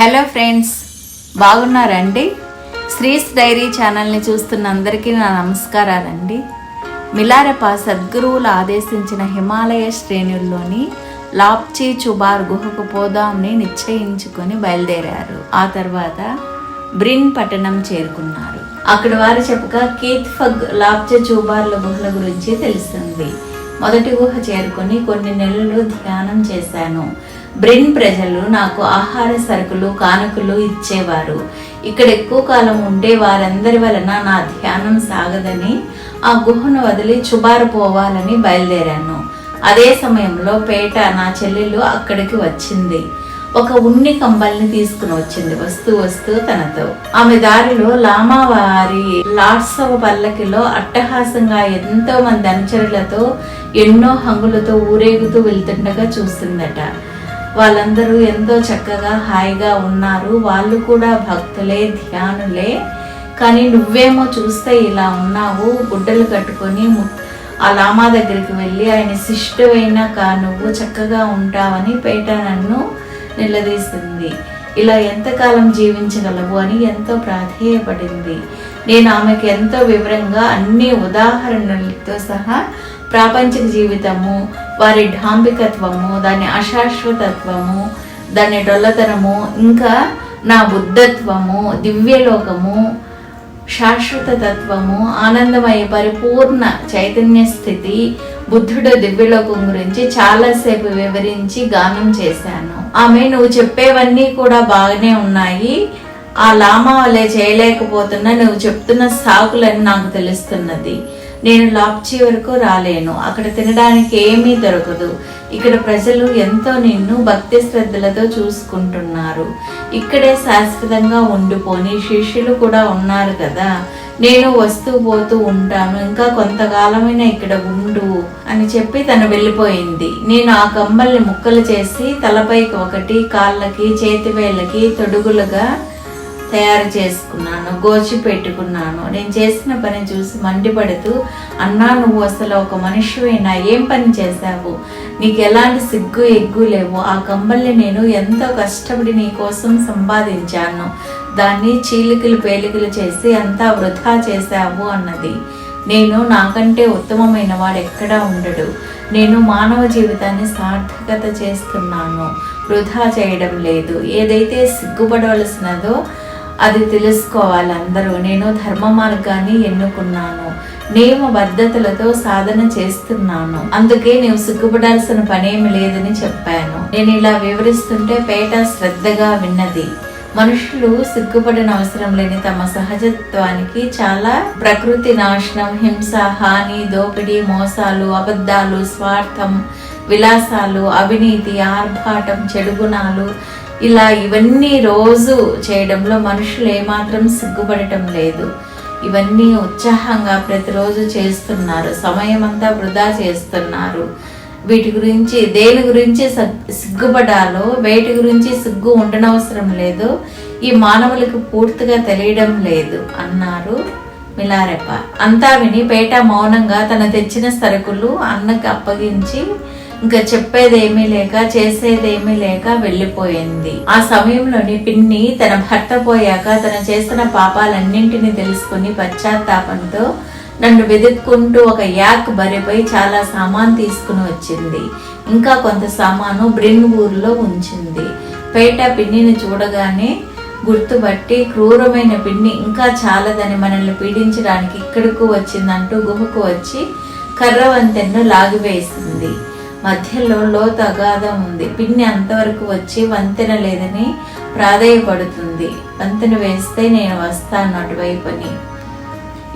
Hello friends బాగున్నారండి? శ్రీస్ dairy ఛానల్ని చూస్తున్న అందరికీ నా నమస్కారాలండి. మిలారప సద్గురువులు ఆదేశించిన హిమాలయ శ్రేణుల్లోని లాప్చీ చుబార్ గుహకు పోదాంని నిశ్చయించుకొని బయలుదేరారు. ఆ తర్వాత బ్రిన్ పట్టణం చేరుకున్నారు. అక్కడ వారు చెప్పగా కీత్ ఫగ్ లాప్చే చూబార్ల గుహల గురించి తెలిసింది మొదటి గుహ చేరుకొని కొన్ని నెలలు ధ్యానం చేశాను. బ్రిన్ ప్రజలు నాకు ఆహార సరుకులు కానుకలు ఇచ్చేవారు. ఇక్కడ ఎక్కువ కాలం ఉండే వారందరి వలన నా ధ్యానం సాగదని ఆ గుహను వదిలి చుబారు పోవాలని బయలుదేరాను. అదే సమయంలో పేట నా చెల్లెలు అక్కడికి వచ్చింది. ఒక ఉన్ని కంబల్ని తీసుకుని వచ్చింది. వస్తూ వస్తూ తనతో. ఆమె దారిలో లామా వారి లాట్సవ పల్లకిలో అట్టహాసంగా ఎంతో మంది అనుచరులతో ఎన్నో హంగులతో ఊరేగుతూ వెళ్తుండగా చూసిందట వాళ్ళందరూ ఎంతో చక్కగా హాయిగా ఉన్నారు. వాళ్ళు కూడా భక్తులే ధ్యానులే. కానీ నువ్వేమో చూస్తే ఇలా ఉన్నావు గుడ్డలు కట్టుకొని ఆ లామా దగ్గరికి వెళ్ళి ఆయన శిష్టువైనా కా నువ్వు చక్కగా ఉంటావని పేట నన్ను నిలదీస్తుంది ఇలా ఎంతకాలం జీవించగలవు అని ఎంతో ప్రాధేయపడింది. నేను ఆమెకు ఎంతో వివరంగా అన్ని ఉదాహరణలతో సహా ప్రాపంచిక జీవితము వారి ఢాంబికత్వము దాని అశాశ్వతత్వము దాని డొల్లతనము ఇంకా నా బుద్ధత్వము దివ్యలోకము శాశ్వత తత్వము ఆనందమయ పరిపూర్ణ చైతన్య స్థితి బుద్ధుడు దివ్యలోకం గురించి చాలాసేపు వివరించి గానం చేశాను. ఆమె నువ్వు చెప్పేవన్నీ కూడా బాగానే ఉన్నాయి. ఆ లామా వలె చేయలేకపోతున్నా నువ్వు చెప్తున్న సాకులని నాకు తెలుస్తున్నది. నేను లాప్చి వరకు రాలేను. అక్కడ తినడానికి ఏమీ దొరకదు. ఇక్కడ ప్రజలు ఎంతో నిన్ను భక్తి శ్రద్ధలతో చూసుకుంటున్నారు. ఇక్కడే శాశ్వతంగా ఉండిపోని శిష్యులు కూడా ఉన్నారు కదా. నేను వస్తూ పోతూ ఉంటాను. ఇంకా కొంతకాలమైన ఇక్కడ ఉండు అని చెప్పి తను వెళ్ళిపోయింది. నేను ఆ కమ్మల్ని ముక్కలు చేసి తలపైకి ఒకటి కాళ్ళకి చేతివేళ్ళకి తొడుగులుగా తయారు చేసుకున్నాను గోచి పెట్టుకున్నాను. నేను చేసిన పని చూసి మండిపడుతూ అన్నా నువ్వు అసలు ఒక మనిషివైనా? ఏం పని చేశావు? నీకు ఎలాంటి సిగ్గు ఎగ్గు లేవు. ఆ కంబల్ని నేను ఎంతో కష్టపడి నీ కోసం సంపాదించాను. దాన్ని చీలికలు పేలికలు చేసి అంతా వృధా చేశావు అన్నది. నేను నాకంటే ఉత్తమమైన వాడు ఎక్కడా ఉండడు. నేను మానవ జీవితాన్ని సార్థకత చేస్తున్నాను. వృధా చేయడం లేదు. ఏదైతే సిగ్గుపడవలసినదో అది తెలుసుకోవాలి అందరూ నేను ధర్మ మార్గాన్ని ఎన్నుకున్నాను నియమబద్ధతలతో సాధన చేస్తున్నాను. అందుకే నేను సిగ్గుపడాల్సిన పనేమి లేదని చెప్పాను. నేను ఇలా వివరిస్తుంటే పేట శ్రద్ధగా విన్నది. మనుషులు సిగ్గుపడిన అవసరం లేని తమ సహజత్వానికి చాలా ప్రకృతి నాశనం హింస హాని దోపిడీ మోసాలు అబద్ధాలు స్వార్థం విలాసాలు అవినీతి ఆర్భాటం చెడుగుణాలు ఇలా ఇవన్నీ రోజు చేయడంలో మనుషులు ఏమాత్రం సిగ్గుపడటం లేదు. ఇవన్నీ ఉత్సాహంగా ప్రతిరోజు చేస్తున్నారు. సమయం అంతా వృధా చేస్తున్నారు. వీటి గురించి దేని గురించి సిగ్గుపడాలో వేటి గురించి సిగ్గు ఉండనవసరం లేదు. ఈ మానవులకు పూర్తిగా తెలియడం లేదు అన్నారు మిలారెప్ప. అంతా విని పేట మౌనంగా తన తెచ్చిన సరుకులు అన్నకు అప్పగించి ఇంకా చెప్పేదేమీ లేక చేసేదేమీ లేక వెళ్ళిపోయింది. ఆ సమయంలోని పిన్ని తన భర్త పోయాక తన చేస్తున్న పాపాలన్నింటినీ తెలుసుకుని పశ్చాత్తాపంతో నన్ను వెతుక్కుంటూ ఒక యాక్ బరిపై చాలా సామాన్ తీసుకుని వచ్చింది. ఇంకా కొంత సామాను బ్రిన్ ఊర్లో ఉంచింది. పేట పిన్నిని చూడగానే గుర్తుపట్టి క్రూరమైన పిన్ని ఇంకా చాలదని మనల్ని పీడించడానికి ఇక్కడకు వచ్చిందంటూ గుహకు వచ్చి కర్ర వంతెన్ను లాగివేసింది. మధ్యలో లోతు అగాధం ఉంది పిన్ని అంతవరకు వచ్చి వంతెన లేదని ప్రాధేయపడుతుంది. వంతెన వేస్తే నేను వస్తాను అటువైపుని.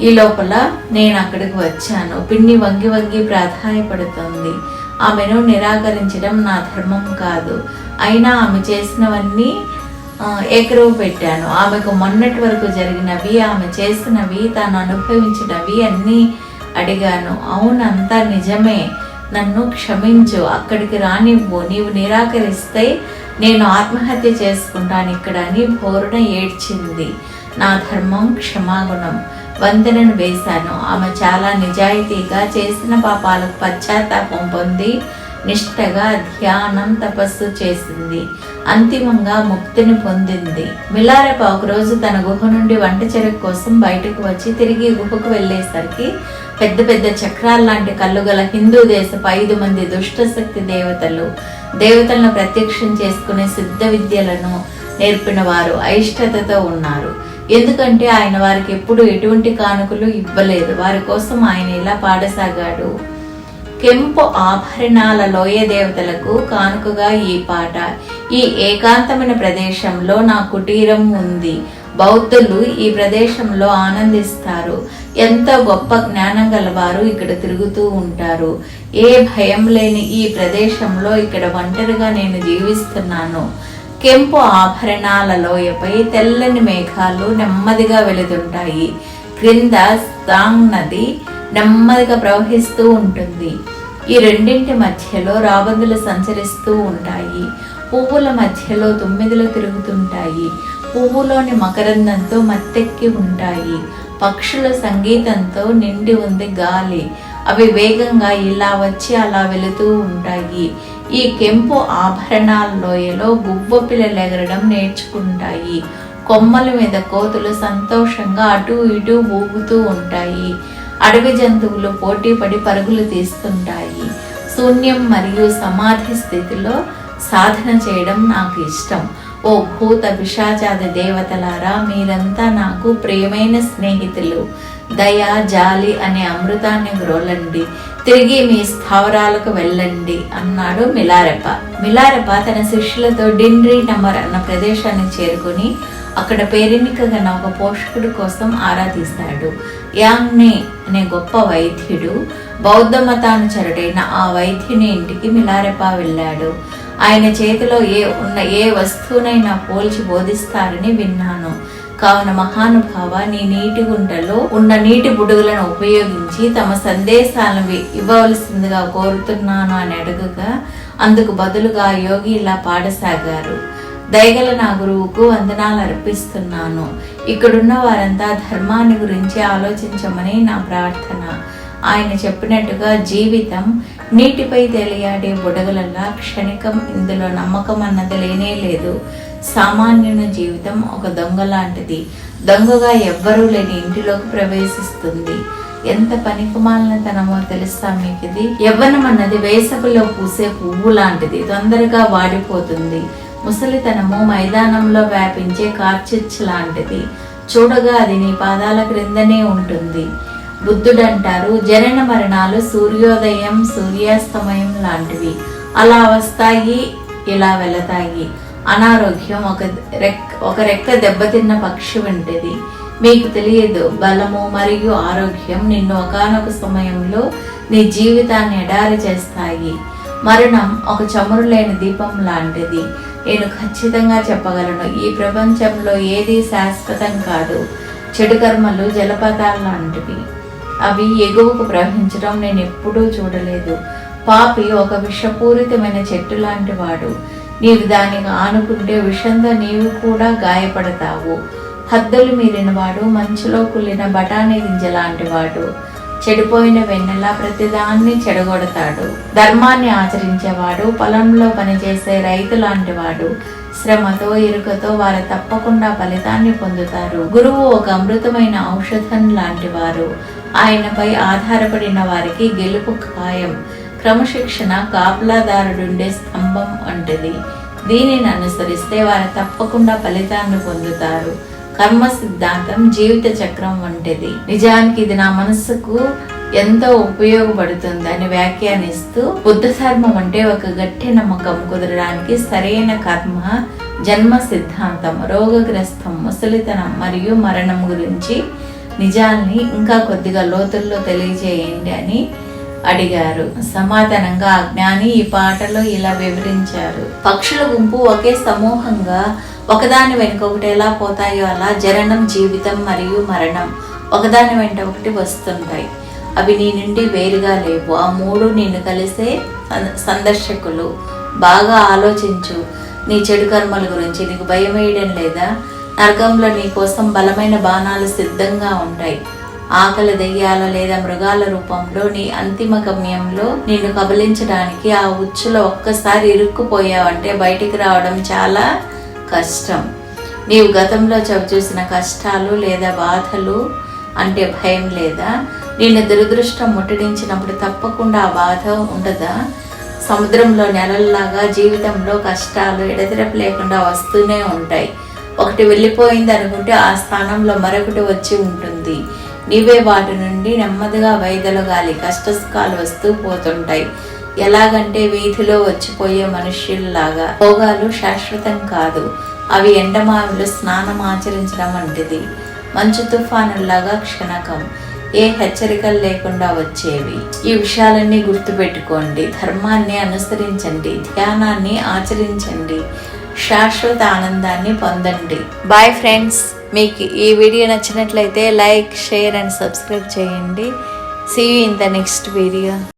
ఈ లోపల నేను అక్కడికి వచ్చాను. పిన్ని వంగి వంగి ప్రాధాయపడుతుంది. ఆమెను నిరాకరించడం నా ధర్మం కాదు. అయినా ఆమె చేసినవన్నీ ఏకరువు పెట్టాను. ఆమెకు మొన్నటి వరకు జరిగినవి ఆమె చేసినవి తాను అనుభవించినవి అన్నీ అడిగాను. అవునంతా నిజమే. నన్ను క్షమించు అక్కడికి రానివ్వు నీవు నిరాకరిస్తే నేను ఆత్మహత్య చేసుకుంటాను ఇక్కడ అని పూర్ణ ఏడ్చింది. నా ధర్మం క్షమాగుణం. వంతెనను వేశాను. ఆమె చాలా నిజాయితీగా చేసిన పాపాలకు పశ్చాత్తాపం పొంది నిష్టగా ధ్యానం తపస్సు చేసింది. అంతిమంగా ముక్తిని పొందింది. మిలారెప ఒకరోజు తన గుహ నుండి వంట చెరకు కోసం బయటకు వచ్చి తిరిగి గుహకు వెళ్ళేసరికి పెద్ద పెద్ద చక్రాల లాంటి కళ్ళు గల హిందూ దేశపు ఐదు మంది దుష్టశక్తి దేవతలు దేవతలను ప్రత్యక్షం చేసుకునే సిద్ధ విద్యలను నేర్పిన వారు అయిష్టతతో ఉన్నారు. ఎందుకంటే ఆయన వారికి ఎప్పుడు ఎటువంటి కానుకలు ఇవ్వలేదు. వారి కోసం ఆయన ఇలా పాడసాగాడు. కెంపు ఆభరణాల లోయ దేవతలకు కానుకగా ఈ పాట. ఈ ఏకాంతమైన ప్రదేశంలో నా కుటీరం ఉంది. బౌద్ధులు ఈ ప్రదేశంలో ఆనందిస్తారు. ఎంతో గొప్ప జ్ఞానం గలవారు ఇక్కడ తిరుగుతూ ఉంటారు. ఏ భయం లేని ఈ ప్రదేశంలో ఇక్కడ ఒంటరిగా నేను జీవిస్తున్నాను. కెంపు ఆభరణాల లోయపై తెల్లని మేఘాలు నెమ్మదిగా వెళుతుంటాయి క్రింద సాంగ్ నది నెమ్మదిగా ప్రవహిస్తూ ఉంటుంది. ఈ రెండింటి మధ్యలో రాబందులు సంచరిస్తూ ఉంటాయి. పువ్వుల మధ్యలో తొమ్మిదిలు తిరుగుతుంటాయి. పువ్వులోని మకరందంతో మత్తెక్కి ఉంటాయి. పక్షుల సంగీతంతో నిండి ఉంది గాలి. అవి వేగంగా ఇలా వచ్చి అలా వెళుతూ ఉంటాయి. ఈ కెంపు ఆభరణాల లోయలో గువ్వ పిల్లలు ఎగరడం నేర్చుకుంటాయి. కొమ్మల మీద కోతులు సంతోషంగా అటు ఇటు ఊగుతూ ఉంటాయి. అడవి జంతువులు పోటీపడి పరుగులు తీస్తుంటాయి. శూన్యం మరియు సమాధి స్థితిలో సాధన చేయడం నాకు ఇష్టం. ఓ భూత పిశాచాది దేవతలారా మీరంతా నాకు ప్రియమైన స్నేహితులు. దయ జాలి అనే అమృతాన్ని గ్రోలండి తిరిగి మీ స్థావరాలకు వెళ్ళండి అన్నాడు మిలారెప. మిలారెప తన శిష్యులతో డిండ్రీ నమర్ అన్న ప్రదేశానికి చేరుకుని అక్కడ పేరెన్నికగా ఒక పోషకుడి కోసం ఆరాధిస్తాడు. యాంగ్నే అనే గొప్ప వైద్యుడు బౌద్ధ మతానుచరుడైన ఆ వైద్యుని ఇంటికి మిలారెప వెళ్ళాడు. ఆయన చేతిలో ఏ ఉన్న ఏ వస్తువునైనా పోల్చి బోధిస్తారని విన్నాను. కావున మహానుభావ నీ నీటి గుంటలో ఉన్న నీటి బుడుగులను ఉపయోగించి తమ సందేశాలను వి- ఇవ్వవలసిందిగా కోరుతున్నాను అని అడుగగా అందుకు బదులుగా యోగి ఇలా పాడసాగారు. దయగల నా గురువుకు వందనాలు అర్పిస్తున్నాను. ఇక్కడున్న వారంతా ధర్మాన్ని గురించి ఆలోచించమని నా ప్రార్థన. ఆయన చెప్పినట్టుగా జీవితం నీటిపై తేలియాడే బుడగలలా క్షణికం ఇందులో నమ్మకం అన్నది లేనే లేదు. సామాన్యుని జీవితం ఒక దొంగ లాంటిది. దొంగగా ఎవ్వరూ లేని ఇంటిలోకి ప్రవేశిస్తుంది. ఎంత పనికిమాలినతనమో తెలుస్తా మీకు ఇది యవ్వనం అన్నది వేసవిలో పూసే పువ్వు లాంటిది. తొందరగా వాడిపోతుంది. ముసలితనము మైదానంలో వ్యాపించే కార్చిచ్చు లాంటిది. చూడగా అది నీ పాదాల క్రిందనే ఉంటుంది. బుద్ధుడు అంటారు జనన మరణాలు సూర్యోదయం సూర్యాస్తమయం లాంటివి. అలా వస్తాయి ఇలా వెళతాయి. అనారోగ్యం ఒక రెక్క ఒక రెక్క దెబ్బతిన్న పక్షి వంటిది. మీకు తెలియదు బలము మరియు ఆరోగ్యం నిన్ను ఒకానొక సమయంలో నీ జీవితాన్ని ఎడారి చేస్తాయి. మరణం ఒక చమురు లేని దీపం లాంటిది. నేను ఖచ్చితంగా చెప్పగలను ఈ ప్రపంచంలో ఏది శాశ్వతం కాదు. చెడు కర్మలు జలపాతాల లాంటివి. అవి ఎగువకు ప్రవహించడం నేను ఎప్పుడూ చూడలేదు. పాపి ఒక విషపూరితమైన చెట్టు లాంటి వాడు. నీవు దానికి ఆనుకుంటే విషంతో నీవు కూడా గాయపడతావు. హద్దులు మీరిన వాడు మంచులో కుళ్ళిన బఠానీ గింజ లాంటి వాడు. చెడిపోయిన వెన్నెల ప్రతిదాన్ని చెడగొడతాడు. ధర్మాన్ని ఆచరించేవాడు పొలంలో పనిచేసే రైతు లాంటి వాడు. శ్రమతో ఇరుకతో వారు తప్పకుండా ఫలితాన్ని పొందుతారు. గురువు ఒక అమృతమైన ఔషధం లాంటి వారు. ఆయనపై ఆధారపడిన వారికి గెలుపు ఖాయం. క్రమశిక్షణ కాపలాదారుడుండే స్తంభం వంటిది దీనిని అనుసరిస్తే వారు తప్పకుండా ఫలితాన్ని పొందుతారు. కర్మ సిద్ధాంతం జీవిత చక్రం వంటిది. నిజానికి ఇది నా మనస్సుకు ఎంతో ఉపయోగపడుతుంది అని వ్యాఖ్యానిస్తూ బుద్ధ ధర్మం అంటే ఒక గట్టి నమ్మకం కుదరడానికి సరైన కర్మ జన్మ సిద్ధాంతం రోగగ్రస్తం ముసలితనం మరియు మరణం గురించి నిజాల్ని ఇంకా కొద్దిగా లోతుల్లో తెలియజేయండి అని అడిగారు. సమాధానంగా ఆ జ్ఞాని ఈ పాటలో ఇలా వివరించారు. పక్షుల గుంపు ఒకే సమూహంగా ఒకదాని వెనుక ఒకటి ఎలా పోతాయో అలా జననం జీవితం మరియు మరణం ఒకదాని వెంట ఒకటి వస్తుంటాయి. అవి నీ నుండి వేరుగా లేవు. ఆ మూడు నిన్ను కలిసే సందర్శకులు. బాగా ఆలోచించు. నీ చెడు కర్మల గురించి నీకు భయం వేయడం లేదా? నరకంలో నీ కోసం బలమైన బాణాలు సిద్ధంగా ఉంటాయి. ఆకలి దెయ్యాల లేదా మృగాల రూపంలో నీ అంతిమ గమ్యంలో నిన్ను కబలించడానికి ఆ ఉచ్చులో ఒక్కసారి ఇరుక్కుపోయావంటే బయటికి రావడం చాలా కష్టం. నీవు గతంలో చవిచూసిన కష్టాలు లేదా బాధలు అంటే భయం లేదా? నిన్ను దురదృష్టం ముట్టడించినప్పుడు తప్పకుండా ఆ బాధ ఉండదా? సముద్రంలో నెలల్లాగా జీవితంలో కష్టాలు ఎడతెరపు లేకుండా వస్తూనే ఉంటాయి. ఒకటి వెళ్ళిపోయింది అనుకుంటే ఆ స్థానంలో మరొకటి వచ్చి ఉంటుంది. నీవే వాటి నుండి నెమ్మదిగా వైదొలగాలి. కష్టసుఖాలు వస్తూ పోతుంటాయి. ఎలాగంటే వీధిలో వచ్చిపోయే మనుష్యుల్లాగా. భోగాలు శాశ్వతం కాదు. అవి ఎండమావిలో స్నానం ఆచరించడం వంటిది. మంచు తుఫానుల్లాగా క్షణకం. ఏ హెచ్చరికలు లేకుండా వచ్చేవి. ఈ విషయాలన్నీ గుర్తుపెట్టుకోండి. ధర్మాన్ని అనుసరించండి. ధ్యానాన్ని ఆచరించండి. శాశ్వత ఆనందాన్ని పొందండి. బాయ్ ఫ్రెండ్స్ మీకు ఈ వీడియో నచ్చినట్లయితే లైక్ షేర్ అండ్ సబ్స్క్రైబ్ చేయండి. See in the next video